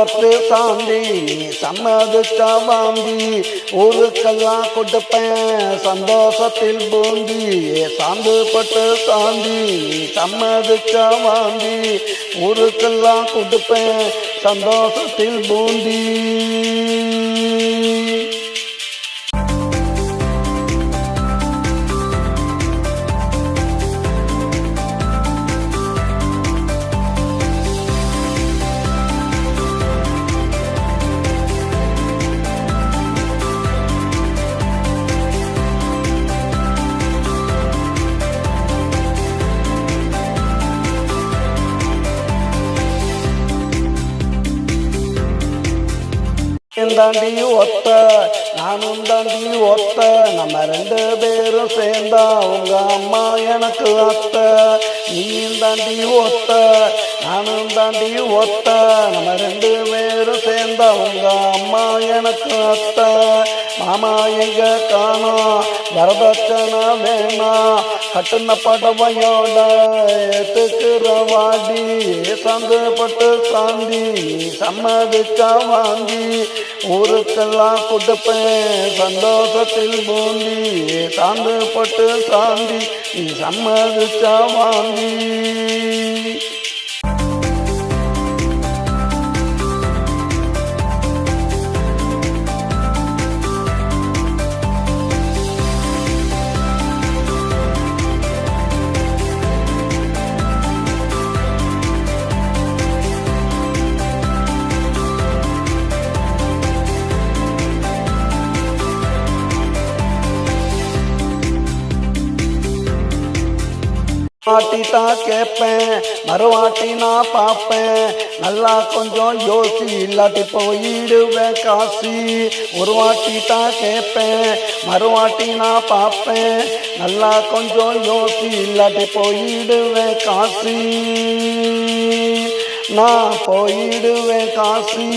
பத்து சாந்தி சம்மதிச்சா வாந்தி. ஊருக்கெல்லாம் கொடுப்பேன் சந்தோஷத்தில் பூந்தி. சாந்து பட்டு சாந்தி சம்மதிச்சா வாந்தி. ஊருக்கெல்லாம் கொடுப்பேன் சந்தோஷத்தில் பூந்தி. தாண்டி ஒத்த நானும் தாண்டி ஒத்த நம்ம ரெண்டு பேரும் சேர்ந்தா உங்க அம்மா எனக்கு அத்த நீயும் தாண்டி ஒத்த நானும் தாண்டி ஒத்த. நம்ம ரெண்டு பேரும் சேர்ந்த உங்க அம்மா எனக்கு அத்த. மாமா எங்க காணோம் வரதட்சணை வேணாம் கட்டுன படவையோட ஏத்துக்கிற வாடி. சந்தப்பட்டு சாந்தி. சம்மதிக்கா வாங்கி. ஊருக்கெல்லாம் கொடுப்பேன். சந்தோஷத்தில் பூந்தி. சாந்து பட்டு சாந்தி. நீ சம்மதிச்சா வாங்கி. வாட்டி தான் கேட்பேன். மறுவாட்டினா பார்ப்பேன். நல்லா கொஞ்சம் யோசி இல்லாட்டி போயிடுவேன் காசி. ஒரு வாட்டிட்டா தான் கேட்பேன். மறுவாட்டினா பார்ப்பேன். நல்லா கொஞ்சம் யோசி இல்லாட்டி போயிடுவேன் காசி. நான் போயிடுவேன் காசி.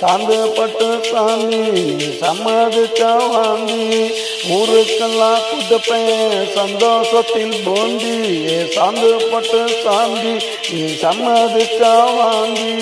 சாந்து பட்டு சாமி சம்மதிச்ச வாங்கி. ஊருக்கெல்லாம் குடுப்பேன் சந்தோஷத்தில் போந்தி சாந்து பட்டு சாந்தி நீ சம்மதிச்ச வாங்கி